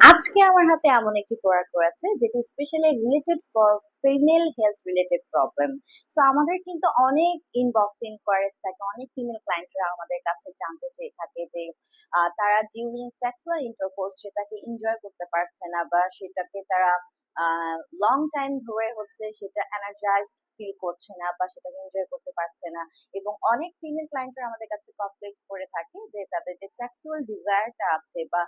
আজকে আমার হাতে এমন একটি প্রোডাক্ট রয়েছে, যেটি specially related for female health related problem so আমাদের কিন্তু অনেক ইনবক্স ইনকোয়ারিজ থাকে, অনেক ফিমেল ক্লায়েন্টরা আমাদের কাছে জানতে চেয়ে থাকে যে তারা ডিউরিং সেক্সুয়াল ইন্টারকোর্স সেটাকে এনজয় করতে পারছে না বা সেটাকে তারা লং টাইম ধরে হচ্ছে সেটা এনার্জাইজ ফিল করছে না বা সেটাকে এনজয় করতে পারছে না। এবং অনেক ফিমেল ক্লায়েন্টরা আমাদের কাছে কমপ্লেন করে থাকে যে তাদের যে সেক্সুয়াল ডিজায়ারটা আছে বা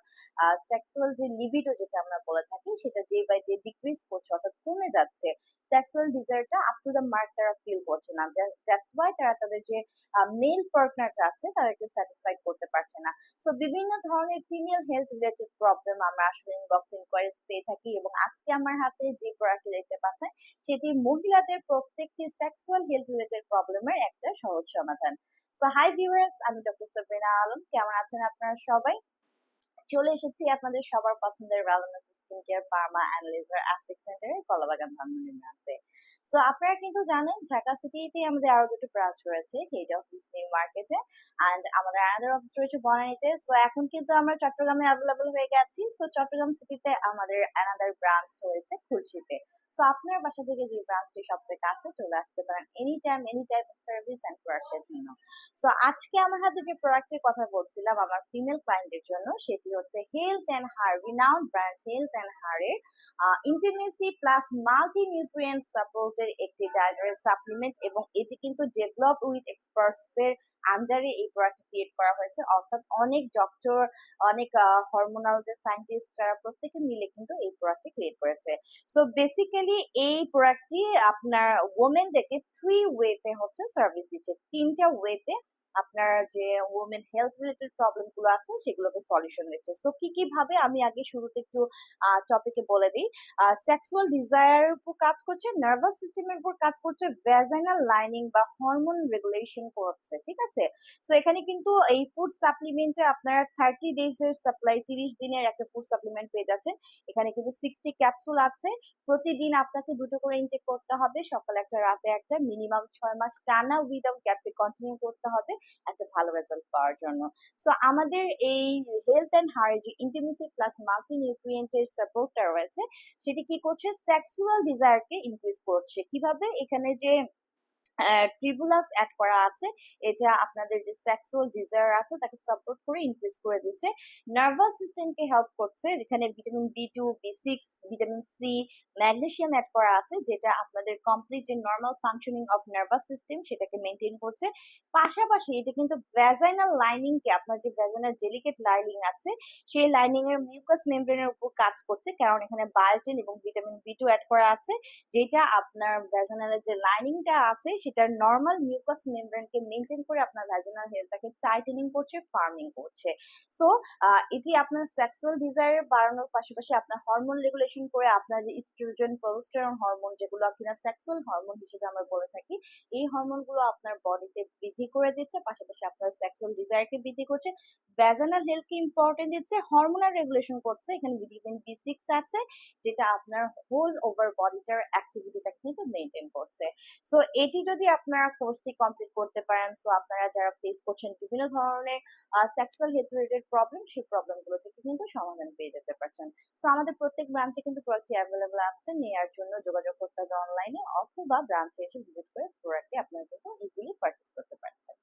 সেক্সুয়াল যে লিবিডো যেটা আমরা বলে থাকি সেটা ডে বাই ডে ডিক্রিজ করছে অর্থাৎ কমে যাচ্ছে। সেক্সুয়াল ডিজায়ারটা আপ টু দ্য মার্ক তারা ফিল করছে না। দ্যাটস ওয়াই তারা তাদের যে মেল পার্টনারটা আছে তাদেরকে স্যাটিসফাইড করতে পারছে না। সো বিভিন্ন ধরনের ফিমেল হেলথ রিলেটেড প্রবলেম আমরা আসলে ইনবক্স ইনকোয়ারিজ পেয়ে থাকি এবং আজকে আমার হাতে যে প্রোডাক্ট দেখতে পাচ্ছেন, সেটি মহিলাদের প্রত্যেকটি সেক্সুয়াল হেলথ রিলেটেড প্রবলেমের একটা সহজ সমাধান। সো হাই ভিউয়ার্স আমি ডক্টর সাবরিনা আলম কেমন আছেন আপনারা সবাই? চলে এসেছি আপনাদের সবার পছন্দের skin care pharma and laser aesthetic সেন্টারে কলাবাগান সো আপনারা কিন্তু জানেন, ঢাকা সিটিতে আমাদের আরও দুটো ব্রাঞ্চ রয়েছে হেড অফিস নিউ মার্কেটে অ্যান্ড আমাদের আনাদার অফিস রয়েছে সো এখন কিন্তু আমরা চট্টগ্রামে অ্যাভেলেবল হয়ে গেছি। সো চট্টগ্রাম সিটিতে আমাদের অ্যানাদার ব্রাঞ্চ রয়েছে খুলশিতে সো আপনার বাসা থেকে যে ব্রাঞ্চটি সবচেয়ে কাছে চলে আসতে পারেন any time any type of service and প্রোডাক্টের জন্য। সো আজকে আমার হাতে যে প্রোডাক্টের কথা বলছিলাম, আমার ফিমেল ক্লায়েন্টের জন্য, সেটি হচ্ছে Health and Her renowned brand Health and হারের ইন্টিমেসি প্লাস মাল্টি নিউট্রিয়েন্ট সাপোর্টের একটি ডায়েটারি সাপ্লিমেন্ট এবং এটি কিন্তু ডেভেলপ উইথ এক্সপার্টস এর আন্ডারে এই প্রোডাক্ট ক্রিয়েট করা হয়েছে। অর্থাৎ অনেক ডক্টর অনেক হরমোনাল যে সায়েন্টিস্ট তারা প্রত্যেকে মিলে কিন্তু এই প্রোডাক্টটি ক্রিয়েট করেছে। সো বেসিক্যালি এই প্রোডাক্টটি আপনার ওমেনদেরকে থ্রি ওয়েতে হচ্ছে সার্ভিস দিচ্ছে। তিনটা ওয়েতে আপনার যে ওমেন হেলথ রিলেটেড প্রবলেমগুলো আছে সেগুলোকে সলিউশন দিচ্ছে। সো কি কি ভাবে আমি আগে শুরুতে একটু টপিকে বলে দিই। সেক্সুয়াল ডিজায়ার উপর কাজ করছে নার্ভাস সিস্টেমের উপর কাজ করছে ভ্যাজাইনাল লাইনিং বা হরমোন রেগুলেশন করছে, ঠিক আছে? সো এখানে কিন্তু এই ফুড সাপ্লিমেন্টে আপনারা থার্টি ডেজ এর সাপ্লাই তিরিশ দিনের একটা ফুড সাপ্লিমেন্ট পেয়ে যাচ্ছেন। এখানে কিন্তু সিক্সটি ক্যাপসুল আছে। প্রতিদিন আপনাকে দুটো করে ইনটেক করতে হবে। সকালে একটা, রাতে একটা মিনিমাম ছয় মাস টানা উইদাউট গ্যাপে কন্টিনিউ করতে হবে। একটা ভালো রেজাল্ট পাওয়ার জন্য। সো আমাদের এই হেলথ অ্যান্ড হার যে ইন্টিমেসি প্লাস মাল্টি নিউট্রিয়েন্টের সাপোর্টটা রয়েছে, সেটি কি করছে? সেক্সুয়াল ডিজায়ারকে ইনক্রিজ করছে। কীভাবে? এখানে যে ট্রিবুলাস অ্যাড করা আছে। এটা আপনাদের যে সেক্সুয়াল ডিজায়ার আছে, তাকে সাপোর্ট করে ইনক্রিজ করে দিচ্ছে। নার্ভাস সিস্টেমকে হেল্প করছে, যেখানে vitamin B two B six vitamin C magnesium add করা আছে, যেটা আপনাদের কমপ্লিট যে normal functioning of nervous system সেটাকে মেনটেন করছে। পাশাপাশি এটা কিন্তু ভ্যাজাইনাল লাইনিংকে আপনার যে ভ্যাজাইনাল ডেলিকেট লাইনিং আছে, সেই লাইনিং এর মিউকাস মেমব্রেনের উপর কাজ করছে, কারণ এখানে বায়োটিন এবং ভিটামিন বি টু অ্যাড করা আছে, যেটা আপনার ভ্যাজাইনালের যে লাইনিংটা আছে সেটার নর্মাল মিউকাস মেমব্রেনকে মেনটেন করে আপনার ভ্যাজিনাল হেলথটাকে টাইটেনিং করছে ফার্মিং করছে। সো এটি আপনার সেক্সুয়াল ডিজায়ার বাড়ানোর পাশাপাশি আপনার হরমোন রেগুলেশন করে আপনার যে ইস্ট্রোজেন প্রোজেস্টেরন হরমোন যেগুলো কিনা সেক্সুয়াল হরমোন হিসেবে আমরা বলে থাকি, এই হরমোনগুলো আপনার বডিতে বৃদ্ধি করে দিচ্ছে, পাশাপাশি আপনার সেক্সুয়াল ডিজায়ারকে বৃদ্ধি করছে। ভ্যাজানাল হেলথকে ইম্পর্টেন্ট দিচ্ছে হরমোনাল রেগুলেশন করছে, এখানে ভিটামিন বি সিক্স আছে, যেটা আপনার হোল ওভার বডিটার অ্যাক্টিভিটিটাকে কিন্তু মেনটেন করছে। সো এটি যদি আপনারা কোর্সটি কমপ্লিট করতে পারেন সো আপনারা যারা ফেস করছেন বিভিন্ন ধরনের সেক্সুয়াল হেলথ রিলেটেড প্রবলেম সেই প্রবলেমগুলো থেকে কিন্তু সমাধান পেয়ে যেতে পারছেন। সো আমাদের প্রত্যেক ব্রাঞ্চে কিন্তু প্রোডাক্টটি অ্যাভেলেবল আছে, নেওয়ার জন্য যোগাযোগ করতে হবে অনলাইনে অথবা ব্রাঞ্চে এসে ভিজিট করে প্রোডাক্টটি আপনারা কিন্তু ইজিলি পারচেস করতে পারছেন।